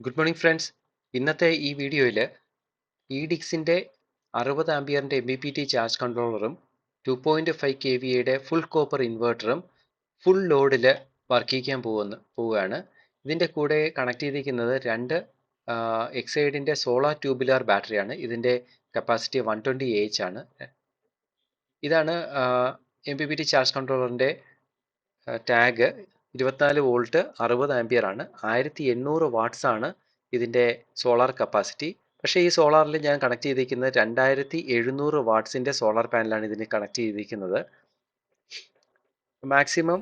Good morning friends ഇന്നത്തെ ഈ വീഡിയോയിൽ ഇ ഡിക്സിന്റെ അറുപത് ആംബിയറിന്റെ M B P T charge കൺട്രോളറും two point five K വിയുടെ ഫുൾ കോപ്പർ ഇൻവേർട്ടറും ഫുൾ ലോഡിൽ വർക്ക് ചെയ്യിക്കാൻ പോകുന്ന പോവുകയാണ്. ഇതിന്റെ കൂടെ കണക്ട് ചെയ്തിരിക്കുന്നത് രണ്ട് എക്സൈഡിന്റെ സോളാർ ട്യൂബുലാർ ബാറ്ററിയാണ് ഇതിന്റെ കപ്പാസിറ്റി വൺ ട്വന്റി എച്ച് ആണ്. ഇതാണ് M B P T charge കൺട്രോളറിന്റെ ടാഗ് ഇരുപത്തിനാല് വോൾട്ട് അറുപത് ആംപിയർ ആണ്. ആയിരത്തി എണ്ണൂറ് വാട്ട്സ് ആണ് ഇതിന്റെ സോളാർ കപ്പാസിറ്റി പക്ഷേ ഈ സോളാറിൽ ഞാൻ കണക്ട് ചെയ്തിരിക്കുന്നത് രണ്ടായിരത്തി എഴുന്നൂറ് വാട്ട്സിന്റെ സോളാർ പാനലാണ് ഇതിന് കണക്ട് ചെയ്തിരിക്കുന്നത്. മാക്സിമം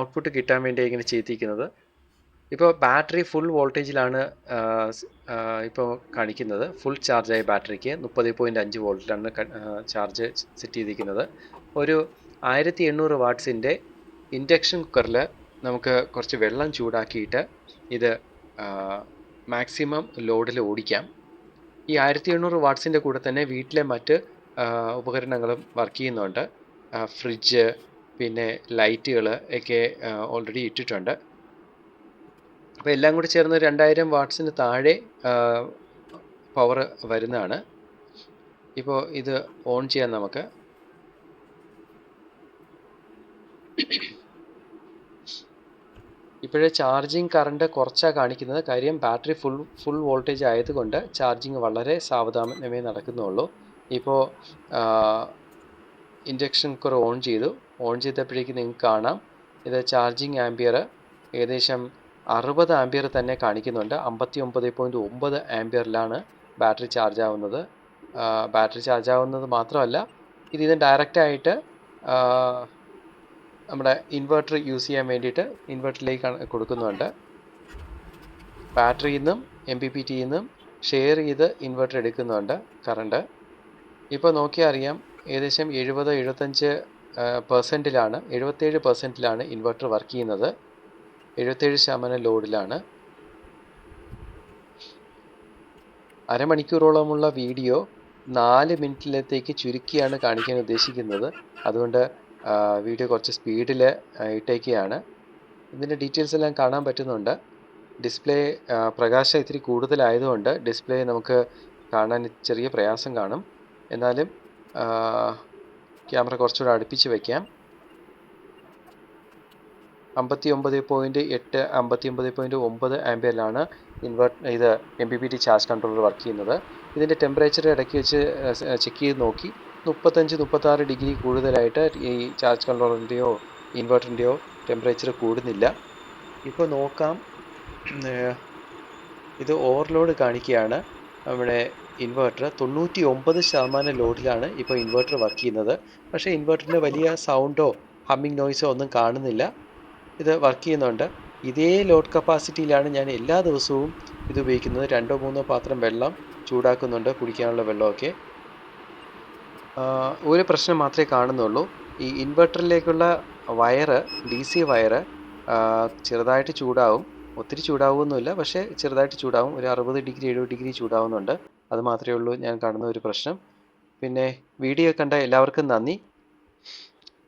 ഔട്ട്പുട്ട് കിട്ടാൻ വേണ്ടി ഇങ്ങനെ ചെയ്തിരിക്കുന്നത്. ഇപ്പോൾ ബാറ്ററി ഫുൾ വോൾട്ടേജിലാണ് ഇപ്പോൾ കാണിക്കുന്നത്. ഫുൾ ചാർജായ ബാറ്ററിക്ക് മുപ്പത് പോയിന്റ് അഞ്ച് വോൾട്ടിലാണ് ചാർജ് സെറ്റ് ചെയ്തിരിക്കുന്നത്. ഒരു ആയിരത്തി എണ്ണൂറ് വാട്ട്സിന്റെ ഇൻഡക്ഷൻ കുക്കറിൽ നമുക്ക് കുറച്ച് വെള്ളം ചൂടാക്കിയിട്ട് ഇത് മാക്സിമം ലോഡിൽ ഓടിക്കാം. ഈ ആയിരത്തി എണ്ണൂറ് വാട്ട്സിന്റെ കൂടെ തന്നെ വീട്ടിലെ മറ്റ് ഉപകരണങ്ങളും വർക്ക് ചെയ്യുന്നുണ്ട്. ഫ്രിഡ്ജ് പിന്നെ ലൈറ്റുകൾ ഒക്കെ ഓൾറെഡി ഇട്ടിട്ടുണ്ട്. അപ്പോൾ എല്ലാം കൂടി ചേർന്ന് രണ്ടായിരം വാട്ട്സിന് താഴെ പവർ വരുന്നതാണ്. ഇപ്പോൾ ഇത് ഓൺ ചെയ്യാം നമുക്ക്. ഇപ്പോഴേ ചാർജിങ് കറണ്ട് കുറച്ചാണ് കാണിക്കുന്നത്. കാര്യം ബാറ്ററി ഫുൾ ഫുൾ വോൾട്ടേജ് ആയതുകൊണ്ട് ചാർജിങ് വളരെ സാവധാനമേ നടക്കുന്നുള്ളൂ. ഇപ്പോൾ ഇൻഡക്ഷൻ കുക്കർ ഓൺ ചെയ്തു. ഓൺ ചെയ്തപ്പോഴേക്ക് നിങ്ങൾക്ക് കാണാം. ഇത് ചാർജിങ് ആംബിയർ ഏകദേശം അറുപത് ആംബിയർ തന്നെ കാണിക്കുന്നുണ്ട്. അമ്പത്തി ഒമ്പത് പോയിന്റ് ഒമ്പത് ആംബിയറിലാണ് ബാറ്ററി ചാർജ് ആവുന്നത്. ബാറ്ററി ചാർജ് ആവുന്നത് മാത്രമല്ല ഇതിൽ ഡയറക്റ്റായിട്ട് നമ്മുടെ ഇൻവെർട്ടർ യൂസ് ചെയ്യാൻ വേണ്ടിയിട്ട് ഇൻവെർട്ടറിലേക്ക് കൊടുക്കുന്നുണ്ട്. ബാറ്ററിയിൽ നിന്നും എം പി പി ടിയിൽ നിന്നും ഷെയർ ചെയ്ത് ഇൻവെർട്ടർ എടുക്കുന്നുണ്ട് കറണ്ട് ഇപ്പോൾ നോക്കിയാൽ അറിയാം ഏകദേശം എഴുപത് എഴുപത്തഞ്ച് പെർസെന്റിലാണ് എഴുപത്തേഴ് പെർസെന്റിലാണ് ഇൻവെർട്ടർ വർക്ക് ചെയ്യുന്നത്. എഴുപത്തേഴ് ശതമാനം ലോഡിലാണ് അരമണിക്കൂറോളമുള്ള വീഡിയോ നാല് മിനിറ്റിലത്തേക്ക് ചുരുക്കിയാണ് കാണിക്കാൻ ഉദ്ദേശിക്കുന്നത്. അതുകൊണ്ട് വീഡിയോ കുറച്ച് സ്പീഡിൽ ഇട്ടേക്കുകയാണ് ഇതിന്റെ ഡീറ്റെയിൽസ് എല്ലാം കാണാൻ പറ്റുന്നുണ്ട്. ഡിസ്പ്ലേ പ്രകാശം ഇത്തിരി കൂടുതലായതുകൊണ്ട് ഡിസ്പ്ലേ നമുക്ക് കാണാൻ ചെറിയ പ്രയാസം കാണും. എന്നാലും ക്യാമറ കുറച്ചുകൂടെ അടുപ്പിച്ച് വയ്ക്കാം അമ്പത്തി ഒമ്പത് പോയിന്റ് എട്ട് അമ്പത്തി ഒമ്പത് പോയിന്റ് ഒമ്പത് ആംബിയറിലാണ് ഇൻവെർട്ട് ഇത് M B P T charge controller work ചെയ്യുന്നത്. ഇതിന്റെ ടെമ്പറേച്ചർ ഇടയ്ക്ക് വെച്ച് ചെക്ക് ചെയ്ത് നോക്കി. മുപ്പത്തഞ്ച് മുപ്പത്താറ് ഡിഗ്രി കൂടുതലായിട്ട് ഈ ചാർജ് കൺട്രോളറിന്റെയോ ഇൻവെർട്ടറിന്റെയോ ടെമ്പറേച്ചർ കൂടുന്നില്ല. ഇപ്പോൾ നോക്കാം ഇത് ഓവർലോഡ് കാണിക്കുകയാണ്. നമ്മുടെ ഇൻവെർട്ടർ തൊണ്ണൂറ്റി ഒമ്പത് ശതമാനം ലോഡിലാണ് ഇപ്പോൾ ഇൻവെർട്ടർ വർക്ക് ചെയ്യുന്നത്. പക്ഷേ ഇൻവെർട്ടറിന് വലിയ സൗണ്ടോ ഹമ്മിങ് നോയ്സോ ഒന്നും കാണുന്നില്ല. ഇത് വർക്ക് ചെയ്യുന്നുണ്ട്. ഇതേ ലോഡ് കപ്പാസിറ്റിയിലാണ് ഞാൻ എല്ലാ ദിവസവും ഇത് ഉപയോഗിക്കുന്നത്. രണ്ടോ മൂന്നോ പാത്രം വെള്ളം ചൂടാക്കുന്നുണ്ട് കുടിക്കാനുള്ള വെള്ളമൊക്കെ. ഒരു പ്രശ്നം മാത്രമേ കാണുന്നുള്ളൂ. ഈ ഇൻവെർട്ടറിലേക്കുള്ള വയറ് ഡി സി വയറ് ചെറുതായിട്ട് ചൂടാവും. ഒത്തിരി ചൂടാവുമൊന്നുമില്ല പക്ഷേ ചെറുതായിട്ട് ചൂടാവും. ഒരു അറുപത് ഡിഗ്രി എഴുപത് ഡിഗ്രി ചൂടാവുന്നുണ്ട്. അത് മാത്രമേ ഉള്ളൂ ഞാൻ കാണുന്ന ഒരു പ്രശ്നം. പിന്നെ വീഡിയോ കണ്ട എല്ലാവർക്കും നന്ദി.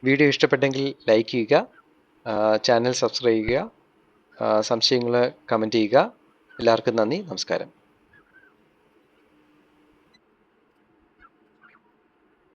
വീഡിയോ ഇഷ്ടപ്പെട്ടെങ്കിൽ ലൈക്ക് ചെയ്യുക ചാനൽ സബ്സ്ക്രൈബ് ചെയ്യുക സംശയങ്ങൾ കമന്റ് ചെയ്യുക. എല്ലാവർക്കും നന്ദി. നമസ്കാരം.